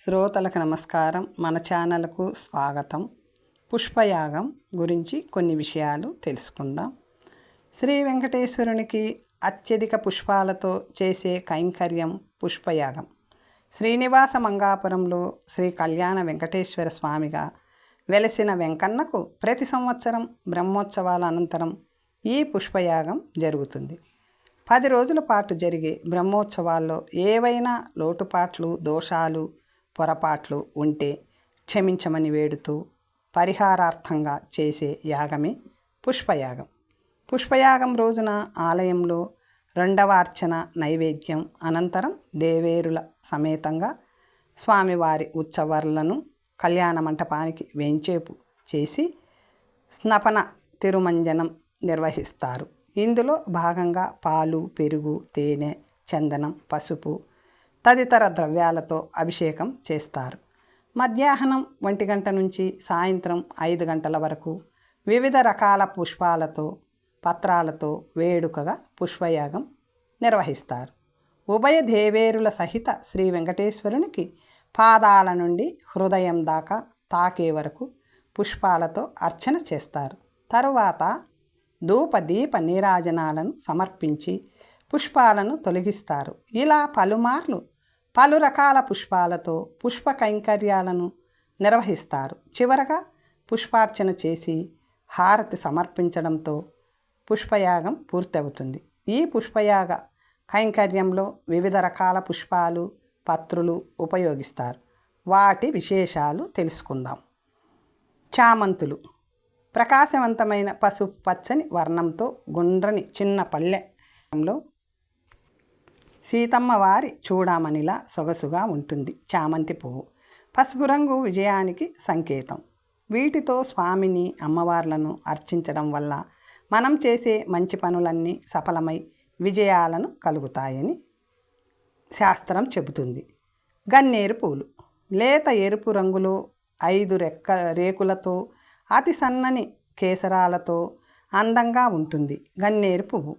శ్రోతలకు నమస్కారం. మన ఛానల్కు స్వాగతం. పుష్పయాగం గురించి కొన్ని విషయాలు తెలుసుకుందాం. శ్రీ వెంకటేశ్వరునికి అత్యధిక పుష్పాలతో చేసే కైంకర్యం పుష్పయాగం. శ్రీనివాస మంగాపురంలో శ్రీ కళ్యాణ వెంకటేశ్వర స్వామిగా వెలసిన వెంకన్నకు ప్రతి సంవత్సరం బ్రహ్మోత్సవాల అనంతరం ఈ పుష్పయాగం జరుగుతుంది. పది రోజుల పాటు జరిగే బ్రహ్మోత్సవాల్లో ఏవైనా లోటుపాట్లు దోషాలు పొరపాట్లు ఉంటే క్షమించమని వేడుతూ పరిహారార్థంగా చేసే యాగమే పుష్పయాగం. పుష్పయాగం రోజున ఆలయంలో రెండవ అర్చన నైవేద్యం అనంతరం దేవేరుల సమేతంగా స్వామివారి ఉత్సవాలను కళ్యాణ మంటపానికి వెంచేపు చేసి స్నపన తిరుమంజనం నిర్వహిస్తారు. ఇందులో భాగంగా పాలు పెరుగు తేనె చందనం పసుపు తదితర ద్రవ్యాలతో అభిషేకం చేస్తారు. మధ్యాహ్నం ఒంటి గంట నుంచి సాయంత్రం ఐదు గంటల వరకు వివిధ రకాల పుష్పాలతో పత్రాలతో వేడుకగా పుష్పయాగం నిర్వహిస్తారు. ఉభయ దేవేరుల సహిత శ్రీ వెంకటేశ్వరునికి పాదాల నుండి హృదయం దాకా తాకే వరకు పుష్పాలతో అర్చన చేస్తారు. తరువాత ధూప దీప నీరాజనాలను సమర్పించి పుష్పాలను తొలగిస్తారు. ఇలా పలుమార్లు పలు రకాల పుష్పాలతో పుష్ప కైంకర్యాలను నిర్వహిస్తారు. చివరగా పుష్పార్చన చేసి హారతి సమర్పించడంతో పుష్పయాగం పూర్తవుతుంది. ఈ పుష్పయాగ కైంకర్యంలో వివిధ రకాల పుష్పాలు పత్రులు ఉపయోగిస్తారు. వాటి విశేషాలు తెలుసుకుందాం. చామంతులు ప్రకాశవంతమైన పసుపు పచ్చని వర్ణంతో గుండ్రని చిన్న పల్లెలో సీతమ్మ వారి చూడామణిలా సొగసుగా ఉంటుంది చామంతి పువ్వు. పసుపు రంగు విజయానికి సంకేతం. వీటితో స్వామిని అమ్మవార్లను అర్చించడం వల్ల మనం చేసే మంచి పనులన్నీ సఫలమై విజయాలను కలుగుతాయని శాస్త్రం చెబుతుంది. గన్నేరు పూలు. లేత ఎరుపు రంగులో ఐదు రెక్క రేకులతో అతి సన్నని కేసరాలతో అందంగా ఉంటుంది గన్నేరు పువ్వు.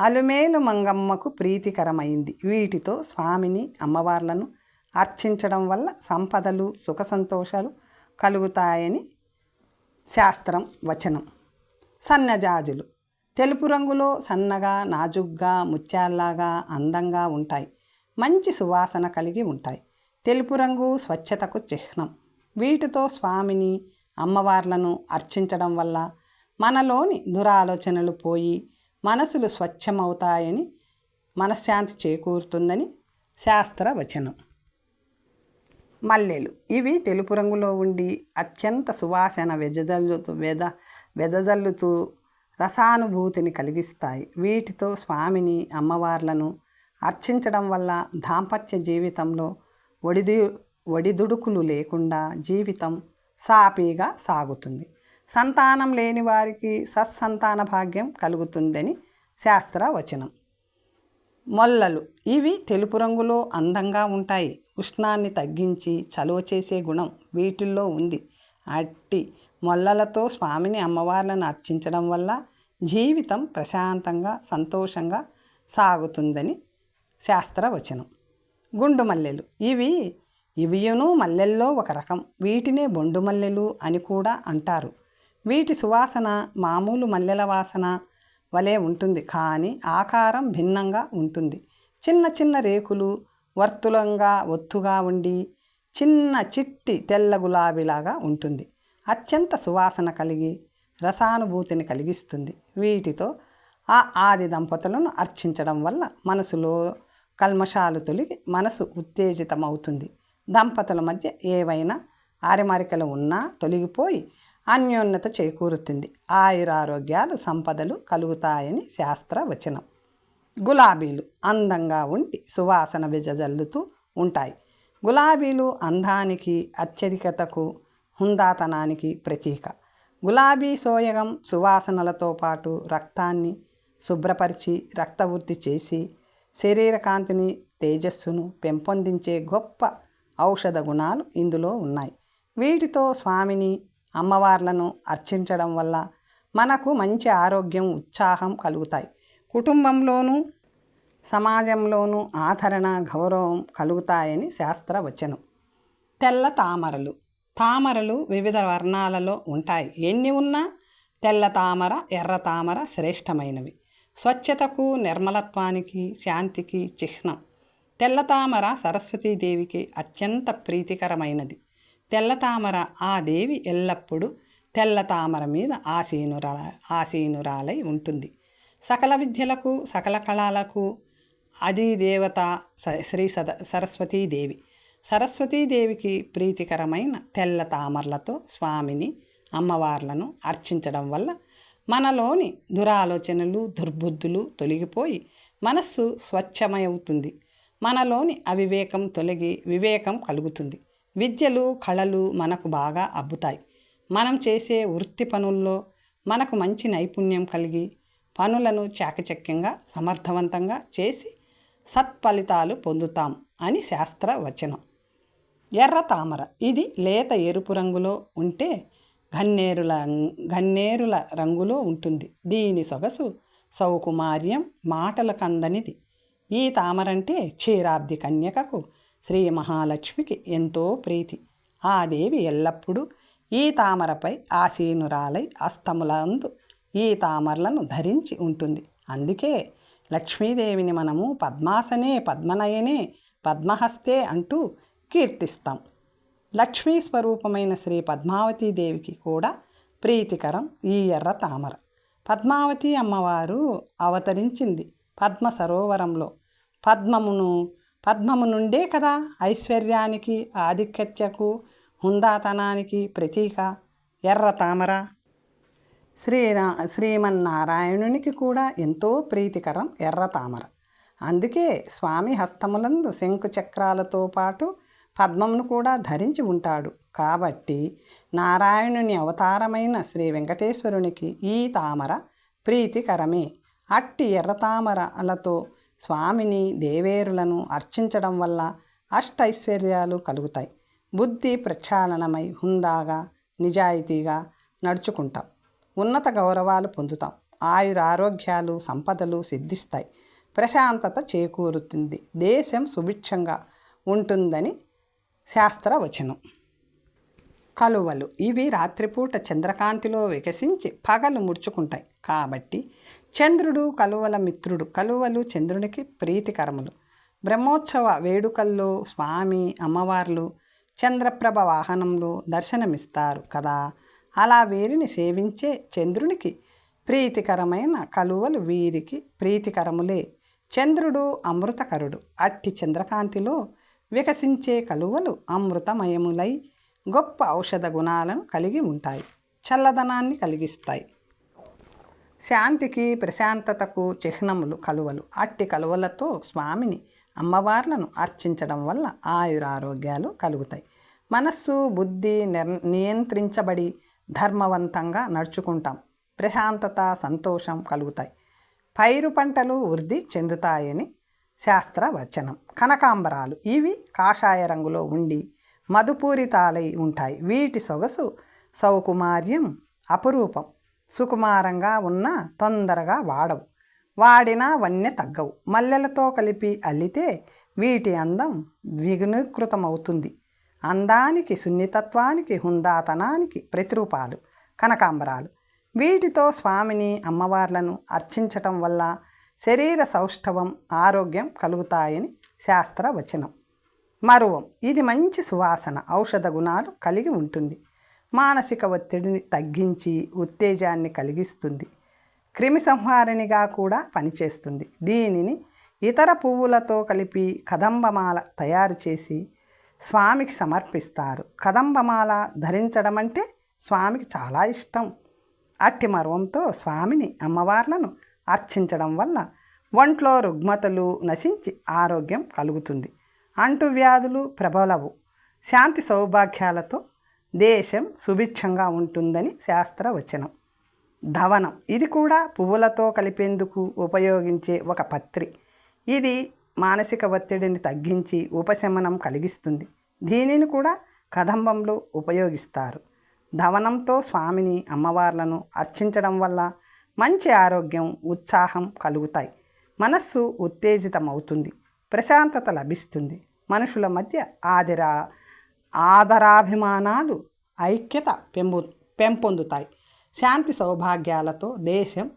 అలుమేలు మంగమ్మకు ప్రీతికరమైంది. వీటితో స్వామిని అమ్మవార్లను అర్చించడం వల్ల సంపదలు సుఖ సంతోషాలు కలుగుతాయని శాస్త్రం వచనం. సన్నజాజులు. తెలుపు రంగులో సన్నగా నాజుగ్గా ముత్యాల్లాగా అందంగా ఉంటాయి. మంచి సువాసన కలిగి ఉంటాయి. తెలుపు రంగు స్వచ్ఛతకు చిహ్నం. వీటితో స్వామిని అమ్మవార్లను అర్చించడం వల్ల మనలోని దురాలోచనలు పోయి మనసులు స్వచ్ఛమవుతాయని మనశ్శాంతి చేకూరుతుందని శాస్త్ర వచనం. మల్లెలు. ఇవి తెలుపు రంగులో ఉండి అత్యంత సువాసన వెదజల్లుతూ వెద వెదజల్లుతూ రసానుభూతిని కలిగిస్తాయి. వీటితో స్వామిని అమ్మవార్లను అర్చించడం వల్ల దాంపత్య జీవితంలో ఒడిదు ఒడిదుడుకులు లేకుండా జీవితం సాపీగా సాగుతుంది. సంతానం లేని వారికి సత్సంతాన భాగ్యం కలుగుతుందని శాస్త్ర వచనం మొల్లలు ఇవి తెలుపు రంగులో అందంగా ఉంటాయి. ఉష్ణాన్ని తగ్గించి చలువ చేసే గుణం వీటిల్లో ఉంది. అట్టి మొల్లలతో స్వామిని అమ్మవార్లను అర్చించడం వల్ల జీవితం ప్రశాంతంగా సంతోషంగా సాగుతుందని శాస్త్రవచనం. గుండు మల్లెలు ఇవి ఇవియును మల్లెల్లో ఒక రకం. వీటినే బొండు మల్లెలు అని కూడా అంటారు. వీటి సువాసన మామూలు మల్లెల వాసన వలె ఉంటుంది. కానీ ఆకారం భిన్నంగా ఉంటుంది. చిన్న చిన్న రేకులు వర్తులంగా ఒత్తుగా ఉండి చిన్న చిట్టి తెల్ల గులాబీలాగా ఉంటుంది. అత్యంత సువాసన కలిగి రసానుభూతిని కలిగిస్తుంది. వీటితో ఆ ఆది దంపతులను అర్చించడం వల్ల మనసులో కల్మషాలు తొలిగి మనసు ఉత్తేజితమవుతుంది. దంపతుల మధ్య ఏవైనా ఆరిమారికలు ఉన్నా తొలగిపోయి అన్యోన్యత చేకూరుతుంది. ఆయురారోగ్యాలు సంపదలు కలుగుతాయని శాస్త్ర వచనం గులాబీలు అందంగా ఉండి సువాసన విజజల్లుతూ ఉంటాయి. గులాబీలు అందానికి అత్యధికతకు హుందాతనానికి ప్రతీక. గులాబీ సోయగం సువాసనలతో పాటు రక్తాన్ని శుభ్రపరిచి రక్తవృద్ధి చేసి శరీరకాంతిని తేజస్సును పెంపొందించే గొప్ప ఔషధ గుణాలు ఇందులో ఉన్నాయి. వీటితో స్వామిని అమ్మవార్లను అర్చించడం వల్ల మనకు మంచి ఆరోగ్యం ఉత్సాహం కలుగుతాయి. కుటుంబంలోనూ సమాజంలోనూ ఆదరణ గౌరవం కలుగుతాయని శాస్త్రవచనం తెల్ల తామరలు. తామరలు వివిధ వర్ణాలలో ఉంటాయి. ఎన్ని ఉన్నా తెల్ల తామర ఎర్ర తామర శ్రేష్టమైనవి. స్వచ్ఛతకు నిర్మలత్వానికి శాంతికి చిహ్నం. తెల్ల తామర సరస్వతీదేవికి అత్యంత ప్రీతికరమైనది. తెల్ల తామర ఆ దేవి ఎల్లప్పుడూ తెల్ల తామర మీద ఆసీనురా ఆసీనురాలై ఉంటుంది. సకల విద్యలకు సకల కళలకు అది దేవత శ్రీ సద సరస్వతీదేవి. సరస్వతీదేవికి ప్రీతికరమైన తెల్ల తామరలతో స్వామిని అమ్మవార్లను అర్చించడం వల్ల మనలోని దురాలోచనలు దుర్బుద్ధులు తొలగిపోయి మనస్సు స్వచ్ఛమవుతుంది. మనలోని అవివేకం తొలగి వివేకం కలుగుతుంది. విద్యలు కళలు మనకు బాగా అబ్బుతాయి. మనం చేసే వృత్తి పనుల్లో మనకు మంచి నైపుణ్యం కలిగి పనులను చాకచక్యంగా సమర్థవంతంగా చేసి సత్ఫలితాలు పొందుతాం అని శాస్త్ర వచనం ఎర్ర తామర ఇది లేత ఎరుపు రంగులో ఉంటే గన్నేరుల గన్నేరుల రంగులో ఉంటుంది. దీని సొగసు సౌకుమార్యం మాటలకందనిది. ఈ తామరంటే క్షీరాబ్ది కన్యకకు శ్రీ మహాలక్ష్మికి ఎంతో ప్రీతి. ఆ దేవి ఎల్లప్పుడూ ఈ తామరపై ఆసీనురాలై అస్తములందు ఈ తామరలను ధరించి ఉంటుంది. అందుకే లక్ష్మీదేవిని మనము పద్మాసనే పద్మనయనే పద్మహస్తే అంటూ కీర్తిస్తాం. లక్ష్మీ స్వరూపమైన శ్రీ పద్మావతీదేవికి కూడా ప్రీతికరం ఈ ఎర్ర తామర. పద్మావతి అమ్మవారు అవతరించింది పద్మ సరోవరంలో. పద్మమును పద్మము నుండే కదా ఐశ్వర్యానికి ఆధిక్యతకు హుందాతనానికి ప్రతీక ఎర్ర తామర. శ్రీరా శ్రీమన్నారాయణునికి కూడా ఎంతో ప్రీతికరం ఎర్ర తామర. అందుకే స్వామి హస్తములందు శంకు చక్రాలతో పాటు పద్మమును కూడా ధరించి ఉంటాడు. కాబట్టి నారాయణుని అవతారమైన శ్రీ వెంకటేశ్వరునికి ఈ తామర ప్రీతికరమే. అట్టి ఎర్ర తామరలతో స్వామిని దేవేరులను అర్చించడం వల్ల అష్టైశ్వర్యాలు కలుగుతాయి. బుద్ధి ప్రక్షాళనమై హుందాగా నిజాయితీగా నడుచుకుంటాం. ఉన్నత గౌరవాలు పొందుతాం. ఆయురారోగ్యాలు సంపదలు సిద్ధిస్తాయి. ప్రశాంతత చేకూరుతుంది. దేశం సుభిక్షంగా ఉంటుందని శాస్త్రవచనం. కలువలు. ఇవి రాత్రిపూట చంద్రకాంతిలో వికసించి పగలు ముడుచుకుంటాయి. కాబట్టి చంద్రుడు కలువల మిత్రుడు. కలువలు చంద్రునికి ప్రీతికరములు. బ్రహ్మోత్సవ వేడుకల్లో స్వామి అమ్మవార్లు చంద్రప్రభ వాహనంలో దర్శనమిస్తారు కదా. అలా వీరిని సేవించే చంద్రునికి ప్రీతికరమైన కలువలు వీరికి ప్రీతికరములే. చంద్రుడు అమృతకరుడు. అట్టి చంద్రకాంతిలో వికసించే కలువలు అమృతమయములై గొప్ప ఔషధ గుణాలను కలిగి ఉంటాయి. చల్లదనాన్ని కలిగిస్తాయి. శాంతికి ప్రశాంతతకు చిహ్నములు కలువలు. అట్టి కలువలతో స్వామిని అమ్మవార్లను అర్చించడం వల్ల ఆయురారోగ్యాలు కలుగుతాయి. మనస్సు బుద్ధి నిర్ నియంత్రించబడి ధర్మవంతంగా నడుచుకుంటాం. ప్రశాంతత సంతోషం కలుగుతాయి. పైరు పంటలు వృద్ధి చెందుతాయని శాస్త్రవచనం. కనకాంబరాలు ఇవి కాషాయ రంగులో ఉండి మధుపూరితాలై ఉంటాయి. వీటి సొగసు సౌకుమార్యం అపురూపం. సుకుమారంగా ఉన్న తొందరగా వాడవు. వాడినా వన్నె తగ్గవు. మల్లెలతో కలిపి అల్లితే వీటి అందం ద్విగుణీకృతమవుతుంది అందానికి సున్నితత్వానికి హుందాతనానికి ప్రతిరూపాలు కనకాంబరాలు. వీటితో స్వామిని అమ్మవార్లను అర్చించటం వల్ల శరీర సౌష్ఠవం ఆరోగ్యం కలుగుతాయని శాస్త్రవచనం. మరువం. ఇది మంచి సువాసన. ఔషధ గుణాలు కలిగి ఉంటుంది. మానసిక ఒత్తిడిని తగ్గించి ఉత్తేజాన్ని కలిగిస్తుంది. క్రిమి సంహారిణిగా కూడా పనిచేస్తుంది. దీనిని ఇతర పువ్వులతో కలిపి కదంబమాల తయారు చేసి స్వామికి సమర్పిస్తారు. కదంబమాల ధరించడం అంటే స్వామికి చాలా ఇష్టం. అట్టి మర్వంతో స్వామిని అమ్మవార్లను అర్చించడం వల్ల ఒంట్లో రుగ్మతలు నశించి ఆరోగ్యం కలుగుతుంది. అంటువ్యాధులు ప్రబలవు. శాంతి సౌభాగ్యాలతో దేశం సుభిక్షంగా ఉంటుందని శాస్త్రవచనం. ధవనం. ఇది కూడా పువ్వులతో కలిపేందుకు ఉపయోగించే ఒక పత్రి. ఇది మానసిక ఒత్తిడిని తగ్గించి ఉపశమనం కలిగిస్తుంది. దీనిని కూడా కదంబంలో ఉపయోగిస్తారు. ధవనంతో స్వామిని అమ్మవార్లను అర్చించడం వల్ల మంచి ఆరోగ్యం ఉత్సాహం కలుగుతాయి. మనస్సు ఉత్తేజితమవుతుంది. ప్రశాంతత లభిస్తుంది. మనుషుల మధ్య ఆదిరా ఆదరాభిమానాలు ఐక్యత పెంపు పెంపొందుతాయి. శాంతి సౌభాగ్యాలతో దేశం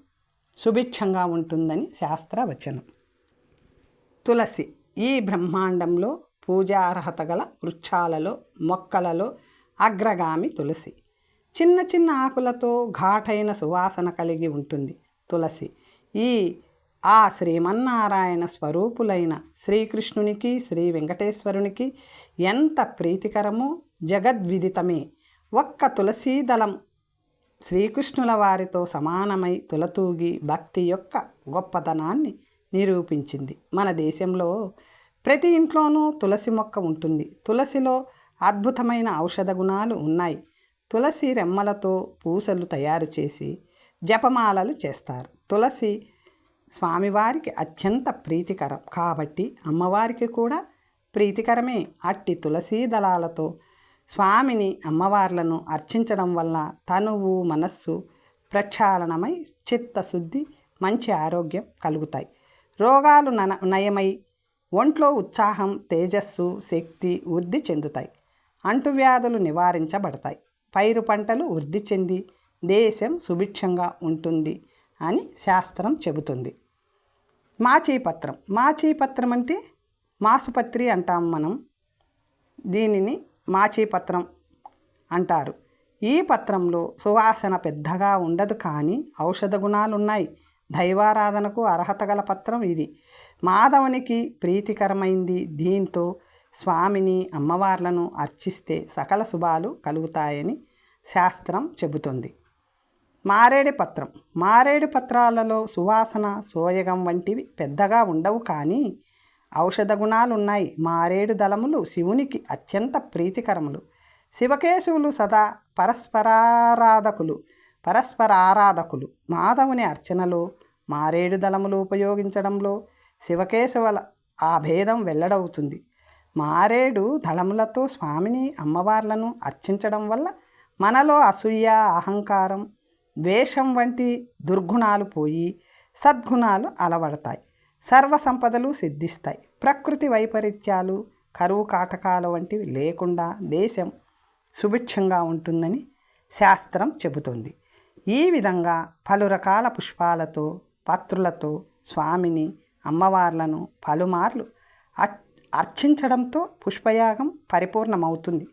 సుభిక్షంగా ఉంటుందని శాస్త్రవచనం. తులసి ఈ బ్రహ్మాండంలో పూజార్హత గల వృక్షాలలో మొక్కలలో అగ్రగామి తులసి. చిన్న చిన్న ఆకులతో ఘాటైన సువాసన కలిగి ఉంటుంది తులసి. ఈ ఆ శ్రీమన్నారాయణ స్వరూపులైన శ్రీకృష్ణునికి శ్రీ వెంకటేశ్వరునికి ఎంత ప్రీతికరమో జగద్విదితమే. ఒక్క తులసీదళం శ్రీకృష్ణుల వారితో సమానమై తులతూగి భక్తి యొక్క గొప్పతనాన్ని నిరూపించింది. మన దేశంలో ప్రతి ఇంట్లోనూ తులసి మొక్క ఉంటుంది. తులసిలో అద్భుతమైన ఔషధ గుణాలు ఉన్నాయి. తులసి రెమ్మలతో పూసలు తయారు చేసి జపమాలలు చేస్తారు. తులసి స్వామివారికి అత్యంత ప్రీతికరం. కాబట్టి అమ్మవారికి కూడా ప్రీతికరమే. అట్టి తులసీ దళాలతో స్వామిని అమ్మవార్లను అర్చించడం వల్ల తనువు మనస్సు ప్రక్షాళనమై చిత్తశుద్ధి మంచి ఆరోగ్యం కలుగుతాయి. రోగాలు నన నయమై ఒంట్లో ఉత్సాహం తేజస్సు శక్తి వృద్ధి చెందుతాయి. అంటువ్యాధులు నివారించబడతాయి. పైరు పంటలు వృద్ధి చెంది దేశం సుభిక్షంగా ఉంటుంది. అని శాస్త్రం చెబుతుంది. మాచీపత్రం. మాచీపత్రం అంటే మాసుపత్రి అంటాం మనం. దీనిని మాచీపత్రం అంటారు. ఈ పత్రంలో సువాసన పెద్దగా ఉండదు కానీ ఔషధ గుణాలు ఉన్నాయి దైవారాధనకు అర్హత గల పత్రం ఇది. మాధవునికి ప్రీతికరమైంది దీంతో స్వామిని అమ్మవార్లను అర్చిస్తే సకల శుభాలు కలుగుతాయని శాస్త్రం చెబుతుంది. మారేడు పత్రం. మారేడు పత్రాలలో సువాసన సోయగం వంటివి పెద్దగా ఉండవు కానీ ఔషధ గుణాలున్నాయి. మారేడు దళములు శివునికి అత్యంత ప్రీతికరములు. శివకేశవులు సదా పరస్పరారాధకులు. పరస్పర ఆరాధకులు మాధవుని అర్చనలో మారేడు దళములు ఉపయోగించడంలో శివకేశవుల ఆ భేదం వెల్లడవుతుంది. మారేడు దళములతో స్వామిని అమ్మవార్లను అర్చించడం వల్ల మనలో అసూయ అహంకారం ద్వేషం వంటి దుర్గుణాలు పోయి సద్గుణాలు అలవడతాయి. సర్వ సంపదలు సిద్ధిస్తాయి. ప్రకృతి వైపరీత్యాలు కరువు కాటకాలు వంటివి లేకుండా దేశం సుభిక్షంగా ఉంటుందని శాస్త్రం చెబుతుంది. ఈ విధంగా పలు రకాల పుష్పాలతో పత్రులతో స్వామిని అమ్మవార్లను పలుమార్లు అర్చించడంతో పుష్పయాగం పరిపూర్ణమవుతుంది.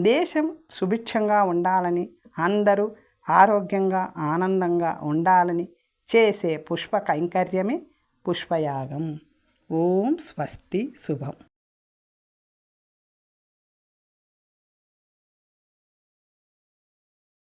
దేశం సుభిక్షంగా ఉండాలని అందరూ ఆరోగ్యంగా ఆనందంగా ఉండాలని చేసే పుష్ప కైంకర్యమే పుష్పయాగం. ఓం స్వస్తి శుభం.